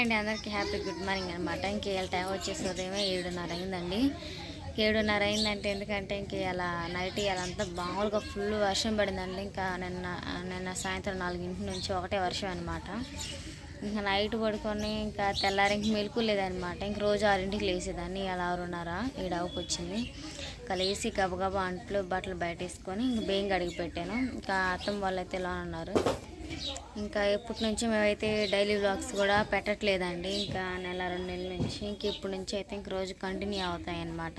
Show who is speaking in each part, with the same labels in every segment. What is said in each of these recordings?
Speaker 1: అండి అందరికీ happy good morning అనమాట ఇంకేళ టైం వచ్చేసి ఉదయమే ఏడున్నర అయిందండి. ఏడున్నర అయిందంటే ఎందుకంటే ఇంక ఇలా నైట్ ఇవాళంతా మామూలుగా ఫుల్ వర్షం పడిందండి. ఇంకా నిన్న నిన్న సాయంత్రం నాలుగింటి నుంచి ఒకటే వర్షం అనమాట ఇంకా నైట్ పడుకొని ఇంకా తెల్లారి ఇంక మెలకు లేదనమాట ఇంక రోజు ఆరింటికి లేసేదాన్ని ఇలా ఆరున్నర ఏడావుకు వచ్చింది ఇంకా లేచి గబగబా అంట్లు బట్టలు బయట వేసుకొని ఇంక బేయం అడిగి పెట్టాను. ఇంకా అత్తమ్మ వాళ్ళు అయితే ఇలా ఉన్నారు? ఇంకా ఎప్పటి నుంచి మేమైతే డైలీ వ్లాగ్స్ కూడా పెట్టట్లేదండి ఇంకా నెల రెండు నెలల నుంచి ఇంక ఇప్పటి నుంచి అయితే ఇంక రోజు కంటిన్యూ అవుతాయి అన్నమాట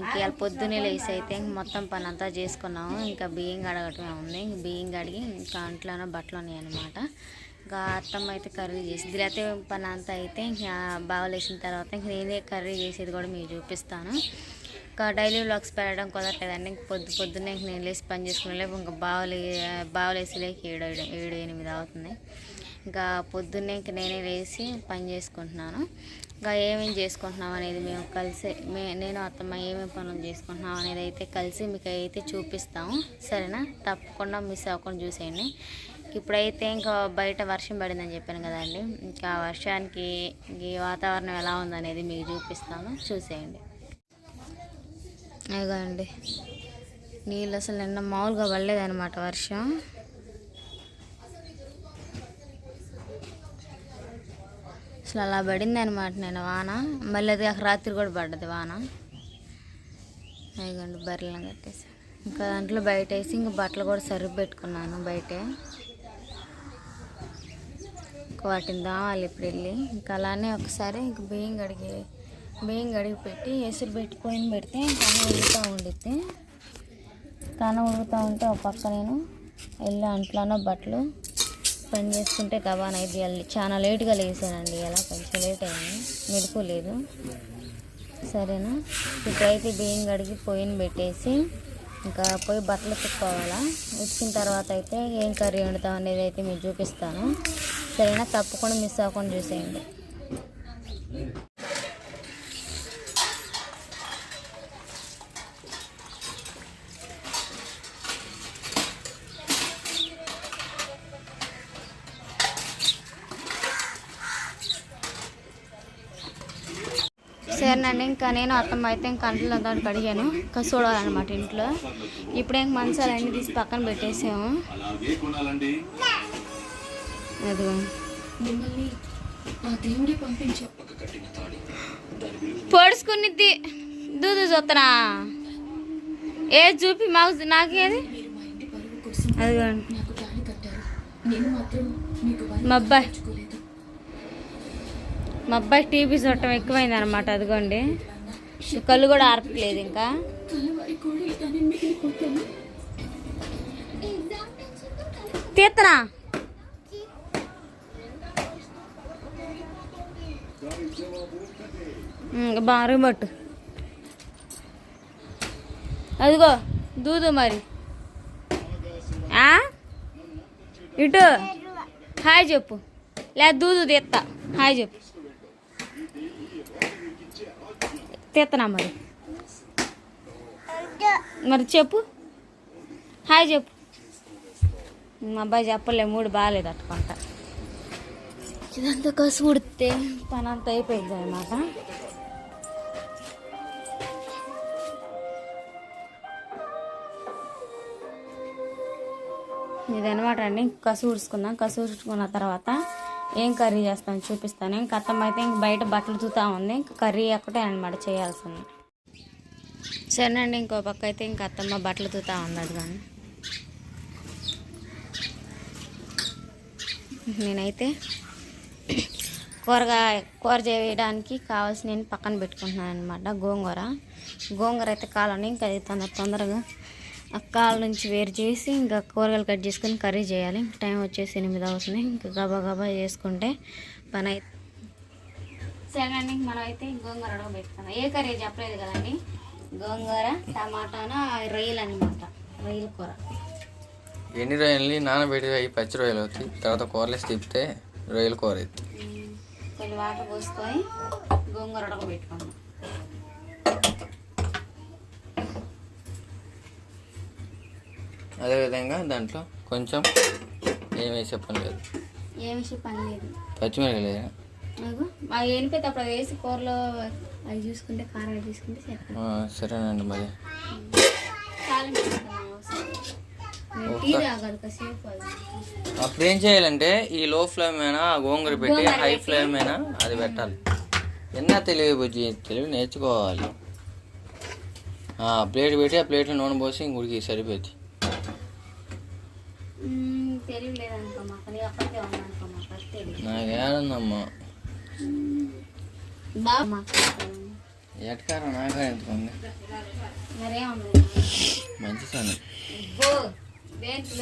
Speaker 1: ఇంక పొద్దున్నే లేసి అయితే ఇంక మొత్తం పని అంతా చేసుకున్నాము. ఇంకా బియ్యం కడగటమే ఉంది. ఇంక బియ్యం కడిగి ఇంకా అంట్లోనే బట్టలు ఉన్నాయి అనమాట ఇంకా అత్తమ్మ అయితే కర్రీ చేసింది లేకపోతే పని అంతా అయితే ఇంకా బాగలేసిన తర్వాత ఇంక నేనే కర్రీ చేసేది కూడా మీకు చూపిస్తాను. ఇంకా డైలీ వ్లాగ్స్ పెట్టడం కుదరలేదండి. ఇంక పొద్దు పొద్దున్నే ఇంక నేను లేచి పని చేసుకునే ఇంకా బావలే బావలేసి లేక ఏడు ఏడు ఏడు ఎనిమిది అవుతుంది. ఇంకా పొద్దున్నే ఇంక నేనే లేచి పని చేసుకుంటున్నాను. ఇంకా ఏమేమి చేసుకుంటున్నాం అనేది మేము కలిసి మే నేను అత్తమ్మ ఏమేమి పనులు చేసుకుంటున్నాం అనేది అయితే కలిసి మీకు అయితే చూపిస్తాము. సరేనా? తప్పకుండా మిస్ అవ్వకుండా చూసేయండి. ఇప్పుడైతే ఇంకా బయట వర్షం పడిందని చెప్పాను కదండి. ఇంకా వర్షానికి ఈ వాతావరణం ఎలా ఉందనేది మీకు చూపిస్తాను. చూసేయండి. అదండి నీళ్ళు అసలు నిన్న మామూలుగా పడలేదన్నమాట వర్షం. అసలు అలా పడింది అనమాట నేను వాన. మళ్ళీ అది రాత్రి కూడా పడ్డది వాన. అదిగోండి బర్రెలను కట్టేసి. ఇంకా దాంట్లో బయట వేసి ఇంకా బట్టలు కూడా సర్వి పెట్టుకున్నాను బయటే. వాటిని దావాలి ఇప్పుడు వెళ్ళి. ఇంకా అలానే ఒకసారి ఇంక బియ్యం కడిగి బియ్యం కడిగి పెట్టి ఎసురు పెట్టి పోయిన పెడితే కన ఉడుగుతూ ఉండిద్ది. కన ఉడుగుతూ ఉంటే ఒక పక్క నేను వెళ్ళి అంట్లోనో బట్టలు పని చేసుకుంటే గబాన్ అయితే వెళ్ళి చాలా లేట్గా లేసానండి ఇలా కొంచెం లేట్ అయింది మెరుపు లేదు. సరేనా? ఇప్పుడైతే బియ్యం కడిగి పొయ్యిని పెట్టేసి ఇంకా పోయి బట్టలు ఉతుక్కోవాలా? ఉతికిన తర్వాత అయితే ఏం కర్రీ వండుతాం అనేది అయితే మీకు చూపిస్తాను. సరేనా? తప్పకుండా మిస్ అవ్వకుండా చూసేయండి సరేనండి ఇంకా నేను అత్తమ్మ అయితే ఇంకా అంట్లో దాన్ని కడిగాను. ఇంకా చూడాలన్నమాట ఇంట్లో. ఇప్పుడే ఇంక మంచాలు అన్నీ తీసి పక్కన పెట్టేసాము. అదిగో.
Speaker 2: విలువ
Speaker 1: పొడుచుకునిద్ది. దూదు చూస్తున్నా ఏ చూపి మాకు నాకేది అదిగోండి మా అబ్బాయి. మా అబ్బాయి టీవీ చూడటం ఎక్కువైంది అనమాట అదిగోండి. కళ్ళు కూడా ఆర్పలేదు ఇంకా.
Speaker 3: కలవారి కోడి కానీ
Speaker 1: బాగా అదిగో దూదు మరి. ఆ? ఇటు. హాయ్ చెప్పు. లే దూదు తీస్తా హాయ్ చెప్పు. తీత్తనా మరి? మరి చెప్పు. హాయ్ చెప్పు. మా అబ్బాయి చెప్పలే మూడు బాగాలేదు అట్టుకుంటా ఇదంతా కసు ఉడితే పని అంతా అయిపోయింది అనమాట ఇదనమాట అండి కసు ఉడుచుకుందాం. కసు ఉడుచుకున్న తర్వాత ఏం కర్రీ చేస్తాను చూపిస్తాను. ఇంక అత్తమ్మ అయితే ఇంక బయట బట్టలు తూతా ఉంది. ఇంక కర్రీ ఒక్కటే అనమాట చేయాల్సింది. సరేనండి ఇంకో పక్క అయితే ఇంక అత్తమ్మ బట్టలు తూతా ఉంది అది కానీ. నేనైతే కూరగాయ కూర చేయడానికి కావాల్సిన నేను పక్కన పెట్టుకుంటున్నాను అనమాట గోంగూర. గోంగూర అయితే కాలని ఇంకా అది తొందర తొందరగా కాల నుంచి వేరు చేసి ఇంకా కూరగాయలు కట్ చేసుకొని కర్రీ చేయాలి. టైం వచ్చేసి ఎనిమిది అవుతుంది. ఇంకా గబా గబా చేసుకుంటే పని అయితే సరేనండి మనం అయితే గోంగూర అడగ పెట్టుకుందాం ఏ కర్రీ చెప్పలేదు కదండి? గోంగూర టమాటాను రొయ్యలు అనమాట రొయ్యల కూర.
Speaker 4: ఎన్ని రొయ్యలు? నానబెట్టి అవి పచ్చి రొయ్యలు అవుతాయి తర్వాత కూరలేసి తిప్పితే రొయ్యల కూర అవుతుంది
Speaker 1: కొన్ని వాటర్ పోసుకొని గోంగూర ఉడకబెట్టుకున్నాం
Speaker 4: అదేవిధంగా దాంట్లో కొంచెం ఏం వేసే పని లేదు.
Speaker 1: ఏమి పని లేదు.
Speaker 4: పచ్చిమిరపకాయలు
Speaker 1: అప్పుడు అవి వేసి కూరలో అవి చూసుకుంటే కారం చూసుకుంటే
Speaker 4: సరేనండి మరి.
Speaker 1: అది.
Speaker 4: అప్పుడు ఏం చేయాలంటే ఈ లో ఫ్లేమ్ అయినా ఆ గోంగూర పెట్టి హై. ఫ్లేమ్ అయినా అది పెట్టాలి. ఎన్న తెలివి బుజ్జి తెలివి నేర్చుకోవాలి. ఆ, ప్లేట్ పెట్టి ఆ ప్లేట్లో నూనె పోసి ఇంకుడికి సరిపోద్ది
Speaker 1: మ్మ్, తెలివి లేదనుకో మాకు నీ అప్పటికే ఉందనుకో మాకు అది తెలియదు
Speaker 4: నాకు ఏడుందమ్మా
Speaker 1: బాగా
Speaker 4: ఎటకారం నాకే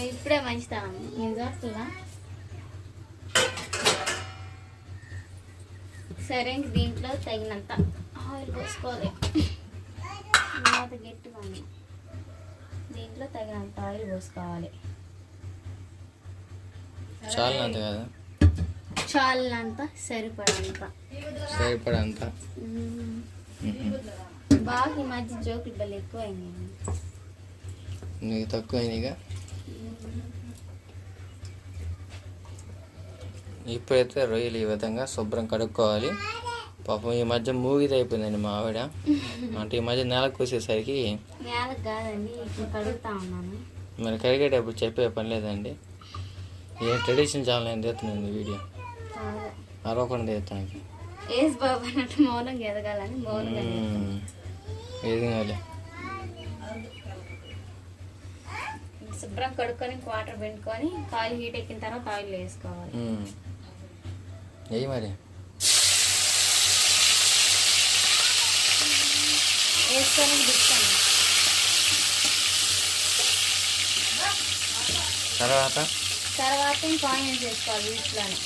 Speaker 1: ఇప్పుడే నేను చూస్తుందా సరే ఇంక దీంట్లో తగినంత ఆయిల్ పోసుకోవాలి. తర్వాత గట్టిగా దీంట్లో తగినంత ఆయిల్ పోసుకోవాలి.
Speaker 4: చాలా అంత కదా?
Speaker 1: చాలంత సరిపడంత.
Speaker 4: సరిపడంత.
Speaker 1: మ్మ్. బాగా ఈ మధ్య జోకులు బలి ఎక్కువ అయినాయి
Speaker 4: నీకు తక్కువ ఇక ఇప్పుడైతే రొయ్యలు ఈ విధంగా శుభ్రం కడుక్కోవాలి. పాపం ఈ మధ్య మూగిది అయిపోయిందండి మా ఆవిడ. అంటే ఈ మధ్య నేలకు కూసేసరికి మరి కడిగేటప్పుడు చెప్పే పని లేదండి. ఏ ట్రెడిషన్ చాలా నేను తీస్తున్నాను వీడియో. అరవకుండా తీస్తాను
Speaker 1: ఏసు బాబు అన్నట్టు మౌనంగా ఎదగాలని మౌనంగా
Speaker 4: ఏది
Speaker 1: శుభ్రం కడుక్కొని వాటర్ పెట్టుకొని ఆయిల్ హీట్ ఎక్కిన తర్వాత ఆయిల్ వేసుకోవాలి.
Speaker 4: ఏయి మరి?
Speaker 1: వేసుకొని
Speaker 4: తర్వాత?
Speaker 1: తర్వాత ఇంకా వేసుకోవాలి వీటిలోనే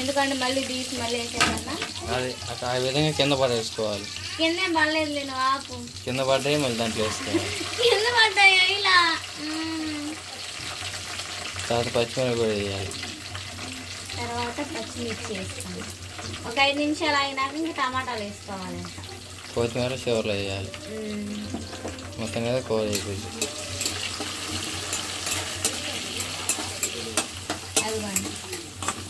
Speaker 1: ఎందుకంటే మళ్ళీ తీసి మళ్ళీ వేసేదన్నా
Speaker 4: అది అట్లా ఆ విధంగా కింద పడేసుకోవాలి.
Speaker 1: కిందే పడలేదు నేను ఆపు.
Speaker 4: కింద పడ్డాయి మళ్ళీ దాంట్లో వేసుకోవాలి.
Speaker 1: కింద పడ్డాయి? ఇలా.
Speaker 4: తర్వాత పచ్చిమిరపకాయ కూడా వేయాలి.
Speaker 1: తర్వాత పచ్చిమిర్చి వేసుకోండి ఒక ఐదు నిమిషాలు అయినాక ఇంకా టమాటాలు వేసుకోవాలి
Speaker 4: కొత్తిమీర చివరిలో వేయాలి. మొత్తం మీద కూర అయిపోయింది.
Speaker 1: అదిగోండి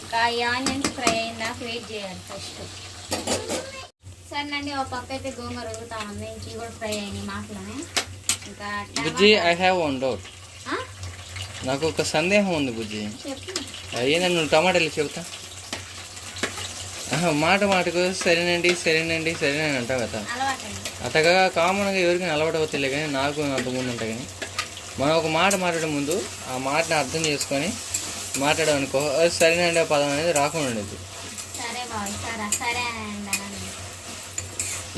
Speaker 1: ఇంకా ఈ ఆనియన్స్ ఫ్రై అయిందాక వెయిట్ చేయాలి ఫస్ట్. సరేనండి ఒక పక్క అయితే గోంగూర ఉంది. ఇంక కూడా ఫ్రై అయినాయి మాటలోనే ఇంకా
Speaker 4: బుజ్జి ఐ హ్యావ్ వన్ డౌట్
Speaker 1: ఆ?
Speaker 4: నాకు ఒక సందేహం ఉంది బుజ్జి.
Speaker 1: చెప్పు.
Speaker 4: అయ్యా నువ్వు టమాటాలు చెబుతా మాట మాటకు సరేనండి సరేనండి సరేనండి అంటావు కదా. అతగా కామన్గా ఎవరికి అలవాటు అవుతుంది కానీ నాకు అంతకుముందు ఉంటాయి కానీ. మనం ఒక మాట మాట్లాడే ముందు ఆ మాటని అర్థం చేసుకొని మాట్లాడమనుకో అది సరేనండి ఆ పదం అనేది రాకుండా ఉండేది
Speaker 1: సరే సరే సరే అండి.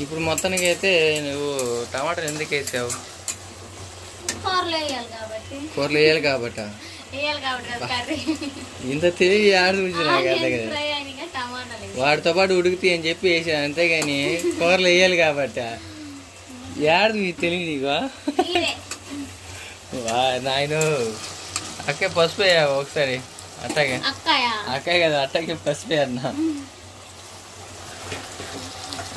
Speaker 4: ఇప్పుడు మొత్తానికి అయితే నువ్వు టమాటాలు ఎందుకు వేసావు?
Speaker 1: కూరలో వేయాలి కాబట్టి.
Speaker 4: ఇంత తెలివి ఆడు. వాటితో పాటు ఉడుకుతాయి అని చెప్పి వేసాను అంతేగాని కూరలు వేయాలి కాబట్ట? ఏడు తెలియదు నీకు? నాయన. అక్కే పసుపు ఒకసారి. అట్టాగే అక్కే కదా అట్టాగే పసుపు అన్నా.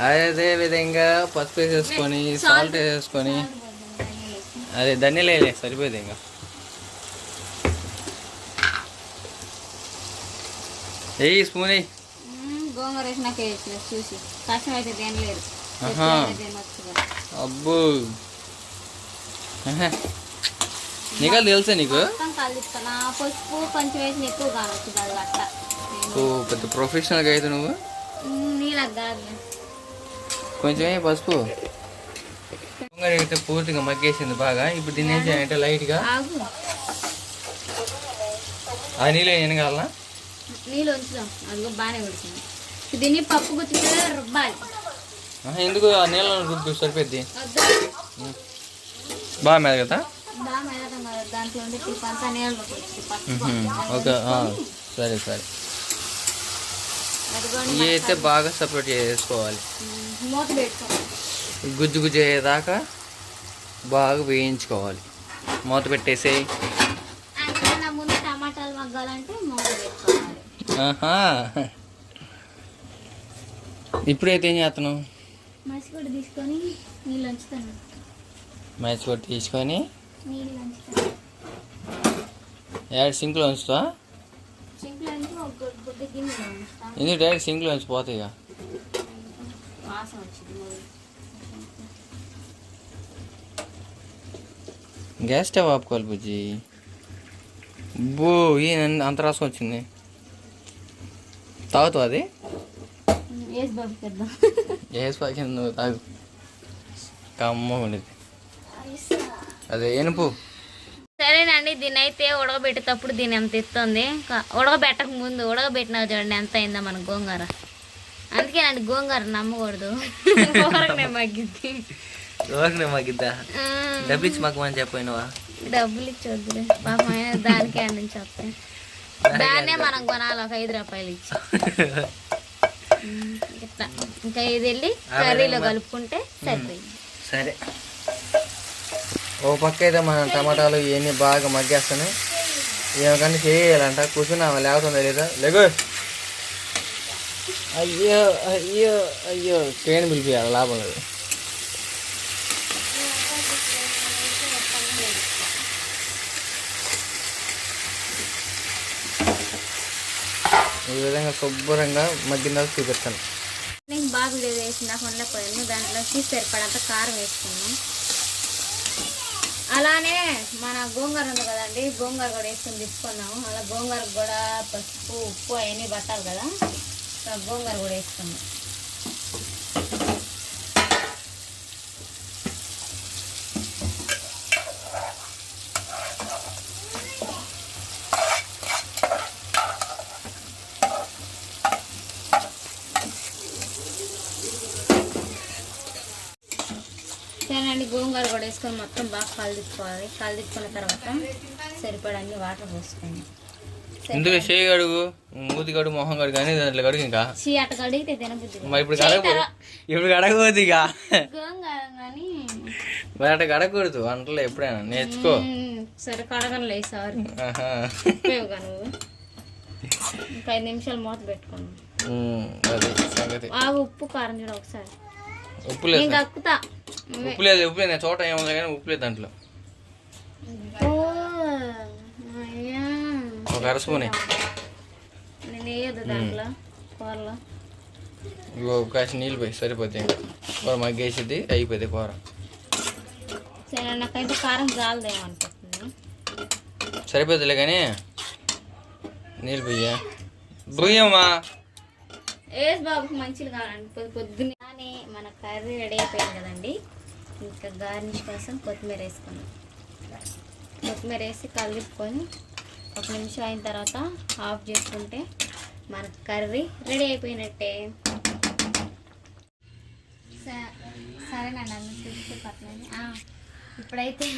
Speaker 4: అదే విధంగా పసుపు వేసేసుకొని సాల్ట్ వేసేసుకొని. అదే ధనియాలు వేయలే సరిపోయింది ఇంకా. ఏయ్ స్పూన్ వేయి
Speaker 1: మ్మ్, గోంగూర వేసినాక వేసిన చూసి. కష్టం అయితే తినలేదు
Speaker 4: ఆహా.
Speaker 1: తినొచ్చు కదా.
Speaker 4: అబ్బో. ఆహా. నీకు తెలుసా నీకు?
Speaker 1: పసుపు కొంచెం ఎక్కువ కావచ్చు అట్లా
Speaker 4: ఓ పెద్ద ప్రొఫెషనల్గా అయితే నువ్వు?
Speaker 1: నీళ్ళకి కాదు
Speaker 4: కొంచెం వేయి పసుపు. పొంగల్ అయితే పూర్తిగా మగ్గేసింది బాగా. ఇప్పుడు దీన్ని ఏం చేయాలంటే లైట్గా ఆ నీళ్ళు వెనకాలనా
Speaker 1: నీళ్ళు ఉంచుదాం. అదిగో బాగానే దీన్ని పప్పు రుబ్బాలి.
Speaker 4: ఎందుకు ఆ రుబ్బు సరిపోద్ది? బాగా మీద కదా
Speaker 1: బాగా దాంట్లో ఉండే
Speaker 4: ఓకే సరే సరే. ఇవి అయితే బాగా సపరేట్ చేసుకోవాలి. గుజ్జు గుజ్జు అయ్యేదాకా బాగా వేయించుకోవాలి. మూత ఆహా. ఇప్పుడైతే ఏం చేస్తున్నావు?
Speaker 1: మసి కూడా తీసుకొని నీళ్ళు ఉంచుతాను
Speaker 4: మ్యాచ్ కూడా తీసుకొని
Speaker 1: నీళ్ళు ఉంచుతాను
Speaker 4: యాడ్ సింక్లో ఉంచుతా ఇది డైరెక్ట్ సింక్లో నుంచి పోతాయి ఇక. గ్యాస్ స్టవ్ ఆపుకోవాలి బుజ్జి. బో ఈ అంత రసం వచ్చింది. తాగుతావు అది?
Speaker 1: వేసి
Speaker 4: పాకింది నువ్వు తాగు. కమ్మగా ఉండేది అదే ఎనుపు
Speaker 1: సరేనండి దీని అయితే ఉడకబెట్టేటప్పుడు దీని ఎంత ఇస్తుంది ఉడకబెట్టక ముందు ఉడకబెట్టినా చూడండి ఎంత అయిందో మన గోంగూర. అందుకేనండి గోంగూర నమ్మకూడదు. ఊరకనే మగ్గిద్ది.
Speaker 4: మాకిద్దా
Speaker 1: ఆ,
Speaker 4: డబ్బులు ఇచ్చి అని చెప్పినవా?
Speaker 1: డబ్బులు పాపం దానికే అందించి వస్తాయి దాన్నే మనం కొనాలి ఒక ఐదు రూపాయలు ఇచ్చి. ఇంకా ఇది వెళ్ళి కర్రీలో కలుపుకుంటే సరిపోయింది.
Speaker 4: సరే. ఓ పక్క అయితే మన టమాటాలు ఇవన్నీ బాగా మగ్గేస్తాను ఏమకన్నా చేయాలంట కూర్చున్నావా లేకుండా లేదా? లేగు. అయ్యో అయ్యో అయ్యో ట్రైన్ పిలిపియాలి లాభం లేదు. ఈ విధంగా శుభ్రంగా మగ్గిన చూపిస్తాను.
Speaker 1: నేను బాగా వీడియో నాకు దాంట్లోకి సరిపడంత కారం వేసుకున్నాం అలానే మన గోంగూర ఉంది కదండి గోంగూర కూడా వేసుకొని తీసుకున్నాము. అలా గోంగూర కూడా పసుపు ఉప్పు అవన్నీ పట్టాలి కదా. గోంగూర కూడా వేసుకున్నాం సరేనండి వేసుకొని మొత్తం బాగా కలిదిప్పుకోవాలి కలిదిప్పుకున్న తర్వాత సరిపడన్ని వాటర్ పోసుకోండి
Speaker 4: ఇందులో చేయి అడుగు మూతి గడుగు మొహం గడుగు కానీ దాంట్లో గడుగు ఇంకా?
Speaker 1: చీ అట్ట కడిగితే
Speaker 4: మరి ఇప్పుడు కడగ ఇప్పుడు కడగపోదు ఇక. మరి అట్లా కడగకూడదు వంటలో ఎప్పుడైనా నేర్చుకో.
Speaker 1: సరే కడగనులే సారీ. ఇంకా ఐదు నిమిషాలు మూత పెట్టుకోండి.
Speaker 4: సంగతి.
Speaker 1: ఆ ఉప్పు కారం చూడ ఒకసారి.
Speaker 4: ఉప్పు లేదు ఉప్పు లేదు ఉప్పు లేదు చోట ఏముంది కానీ ఉప్పు లేదు దాంట్లో. ఒక అరసుకుని
Speaker 1: కూరలో.
Speaker 4: ఇగో కాసి నీళ్ళు పోయి సరిపోతాయి ఇంకా. కూర మగ్గేసిద్ది అయిపోయింది కూర.
Speaker 1: సరే నాకైతే కారం
Speaker 4: సరిపోతుందిలే కానీ నీళ్ళు పోయ్యా. పోయమ్మా
Speaker 1: ఏస్ బాబుకి మంచిది కావాలండి పొద్దు పొద్దున్నే మన కర్రీ రెడీ అయిపోయింది కదండి. ఇంకా గార్నిష్ కోసం కొత్తిమీర వేసుకున్నాం. కొత్తిమీర వేసి కలుపుకొని ఒక నిమిషం అయిన తర్వాత ఆఫ్ చేసుకుంటే మన కర్రీ రెడీ అయిపోయినట్టే. స- సరేనండి అన్ని ఇప్పుడైతే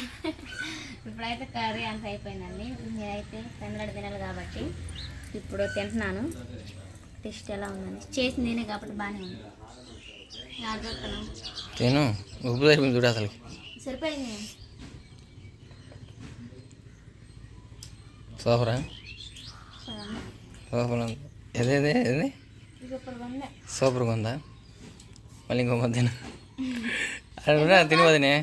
Speaker 1: ఇప్పుడైతే కర్రీ అంత అయిపోయిందండి. నేనైతే పెందలాడు తినాలి కాబట్టి ఇప్పుడు తింటున్నాను. టేస్ట్ ఎలా ఉందని చేసి నేనే కాబట్టి బాగానే ఉంది. ఆడుతున్నాను
Speaker 4: తిను ఉప్పు సరిపోయింది చూడు అసలు
Speaker 1: సరిపోయింది. సరే
Speaker 4: సూపర్ ఉంది. ఏదే
Speaker 1: సూపర్గా ఉంది.
Speaker 4: మళ్ళీ ఇంకో మధ్యన వదినే.